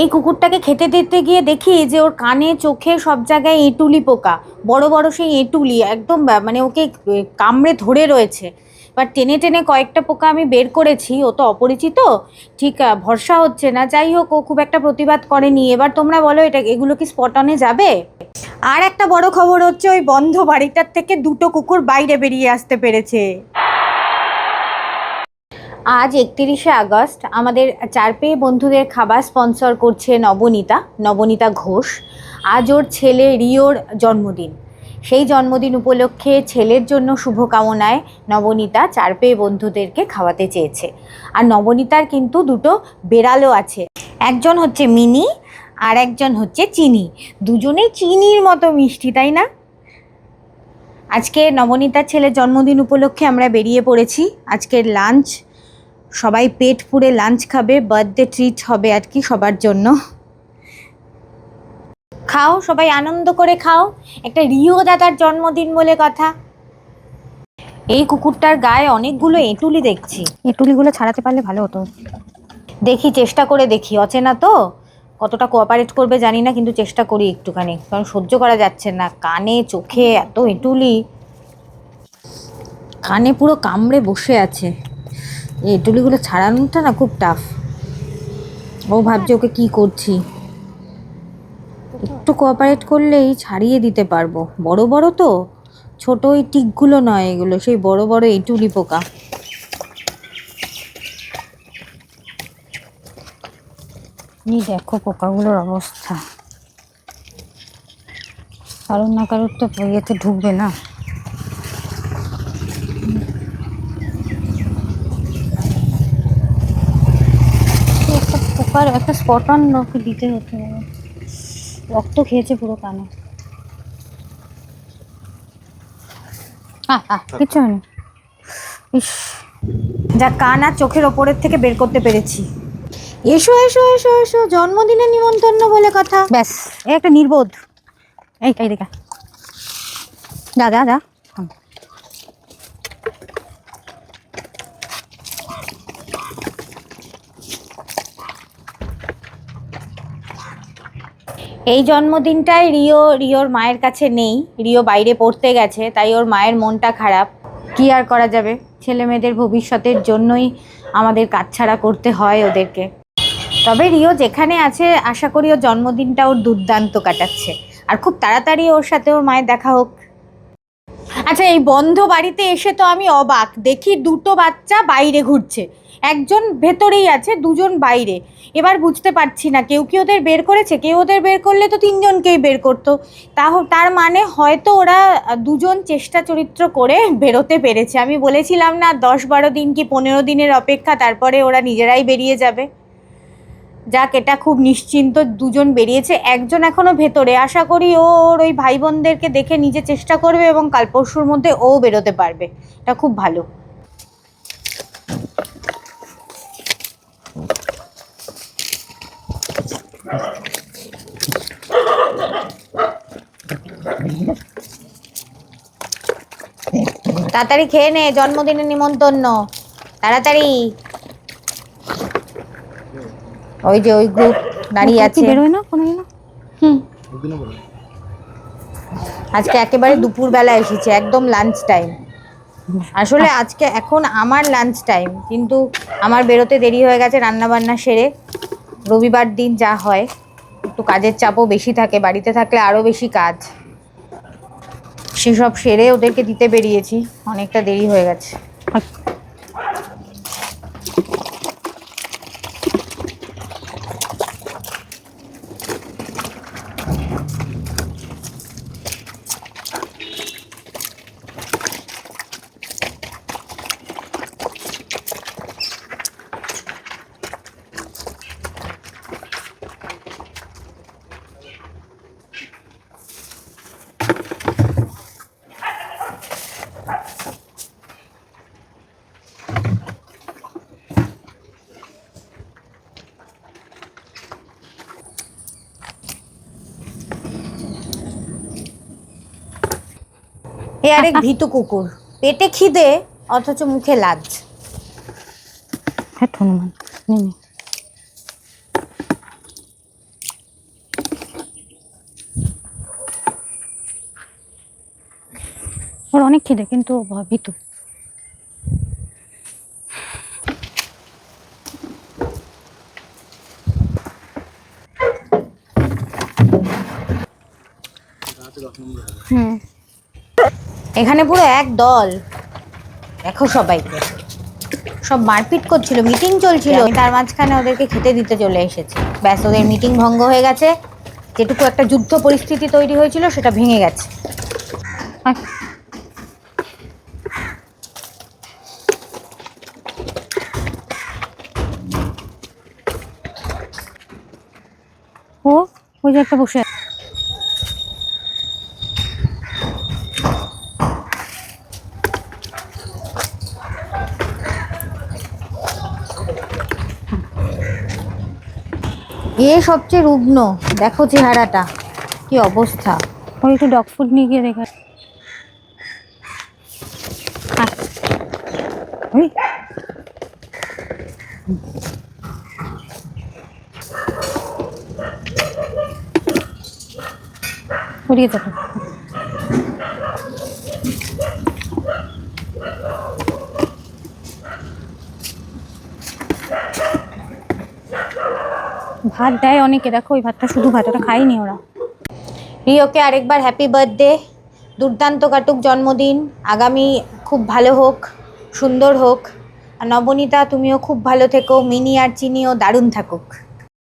এই কুকুরটাকে খেতে দিতে গিয়ে দেখি যে ওর কানে, চোখে সব জায়গায় এঁটুলি পোকা। বড় বড় সেই এঁটুলি, একদম মানে ওকে কামড়ে ধরে রয়েছে। এবার টেনে টেনে কয়েকটা পোকা আমি বের করেছি, ও তো অপরিচিত, ঠিক ভরসা হচ্ছে না। যাই হোক, ও খুব একটা প্রতিবাদ করেনি। এবার তোমরা বলো, এটা, এগুলো কি স্পটনে যাবে? আর একটা বড় খবর হচ্ছে, ওই বন্ধ বাড়িটার থেকে দুটো কুকুর বাইরে বেরিয়ে আসতে পেরেছে। আজ একত্রিশে আগস্ট আমাদের চার পেয়ে বন্ধুদের খাবার স্পন্সর করছে নবনীতা নবনীতা ঘোষ। আজ ওর ছেলে রিওর জন্মদিন। সেই জন্মদিন উপলক্ষে ছেলের জন্য শুভকামনায় নবনীতা চার পেয়ে বন্ধুদেরকে খাওয়াতে চেয়েছে। আর নবনীতার কিন্তু দুটো বেড়ালও আছে। একজন হচ্ছে মিনি, আর একজন হচ্ছে চিনি। দুজনেই চিনির মতো মিষ্টি, তাই না? আজকে নবনীতার ছেলের জন্মদিন উপলক্ষে আমরা বেরিয়ে পড়েছি। আজকের লাঞ্চ সবাই পেট পুড়ে লাঞ্চ খাবে বার্থডে ট্রিট হবে আর কি সবার জন্য। খাও সবাই আনন্দ করে খাও। একটা রিও দাদার জন্মদিন বলে কথা। এই কুকুরটার গায়ে অনেকগুলো এঁটুলি দেখছি। এঁটুলিগুলো ছাড়াতে পারলে ভালো হতো। দেখি চেষ্টা করে দেখি। অচেনা তো? কতটা কোঅপারেট করবে জানি না কিন্তু চেষ্টা করি একটুখানি। কারণ সহ্য করা যাচ্ছে না। কানে চোখে এত এঁটুলি। কানে পুরো কামড়ে বসে আছে। এই এঁটুলিগুলো ছাড়ানোটা না খুব টাফ ও ভাবছে ওকে কি করছি। একটু কোঅপারেট করলেই ছাড়িয়ে দিতে পারব। বড় বড় তো, ছোট ওই টিকগুলো নয় এগুলো, সেই বড় বড় এঁটুলি পোকা। এই দেখো পোকাগুলোর অবস্থা। কারোর না কারোর তো ইয়েতে ঢুকবে না। একটা পোকার একটা স্পট অন ওকে দিতে হতে। রক্ত খেয়েছে পুরো কানে। আহ, আহ, কিচ্ছু হয়নি। ইস যা কান আর চোখের ওপরের থেকে বের করতে পেরেছি। এসো এসো এসো এসো জন্মদিনের নিমন্ত্রণ বলে কথা। ব্যাস এ একটা নির্বোধ। এই এই দেখা। যা যা যা এই জন্মদিনটায় রিও, রিওর মায়ের কাছে নেই। রিও বাইরে পড়তে গেছে, তাই ওর মায়ের মনটা খারাপ। কি আর করা যাবে? ছেলে মেয়েদের ভবিষ্যতের জন্যই আমাদের কাছছাড়া করতে হয় ওদেরকে। তবে রিও যেখানে আছে, আশা করি ওর জন্মদিনটা ওর দুর্দান্ত কাটাচ্ছে। আর খুব তাড়াতাড়ি ওর সাথে ওর মায়ের দেখা হোক। আচ্ছা এই বন্ধ বাড়িতে এসে তো আমি অবাক। দেখি দুটো বাচ্চা বাইরে ঘুরছে। একজন ভেতরেই আছে, দুজন বাইরে। এবার বুঝতে পারছি না, কেউ কি ওদের বের করেছে? কেউ ওদের বের করলে তো তিনজনকেই বের করতো। তাহ, তার মানে হয়তো ওরা দুজন চেষ্টা চরিত্র করে বেরোতে পেরেছে। আমি বলেছিলাম না, দশ বারো দিন কি পনেরো দিনের অপেক্ষা, তারপরে ওরা নিজেরাই বেরিয়ে যাবে। যাক, এটা খুব নিশ্চিন্ত, দুজন বেরিয়েছে, একজন এখনও ভেতরে। আশা করি ওর ওই ভাই বোনদেরকে দেখে নিজে চেষ্টা করবে এবং কাল পরশুর মধ্যে ও বেরোতে পারবে। এটা খুব ভালো। তাড়াতাড়ি খেয়ে নে জন্মদিনের নিমন্ত্রণ। তাড়াতাড়ি। ওই যে ওই গ্রুপ দাঁড়িয়ে আছে। বেরোয় না? কোনো না হুম। আজকে একেবারে দুপুরবেলা এসেছে একদম লাঞ্চ টাইম আসলে আজকে এখন আমার লাঞ্চ টাইম কিন্তু আমার বেরোতে দেরি হয়ে গেছে রান্না বান্না সেরে। রবিবার দিন যা হয় একটু কাজের চাপও বেশি থাকে বাড়িতে থাকলে আরও বেশি কাজ। সেসব সেরে ওদেরকে দিতে বেরিয়েছি। অনেকটা দেরি হয়ে গেছে। এ আরেক ভীতু কুকুর। পেটে খিদে, অথচ মুখে লাজ। হ্যাঁ ওর অনেক খিদে, কিন্তু ভীতু। হ্যাঁ এখানে পুরো এক দল। দেখো সবাইকে সব মারপিট করছিল, মিটিং চলছিল। তার মাঝখানে ওদেরকে খেতে দিতে চলে এসেছে। ব্যাস, ওদের মিটিং ভঙ্গ হয়ে গেছে। যেটুকু একটা যুদ্ধ পরিস্থিতি তৈরি হয়েছিল, সেটা ভেঙে গেছে। ও, ওই যে একটা বসে এ সবচেয়ে রুগ্ন। দেখো চেহারাটা। কি অবস্থা। ওর একটু ডগ ফুড নিয়ে গিয়ে দেখা। যাবে ভাত দেয় অনেকে, দেখো ওই ভাতটা শুধু ভাত, ওটা খায়নি ওরা। রিওকে আরেকবার হ্যাপি বার্থডে দুর্দান্ত কাটুক জন্মদিন, আগামী খুব ভালো হোক, সুন্দর হোক। আর নবনীতা, তুমিও খুব ভালো থেকো, মিনি আর চিনিও দারুণ থাকুক।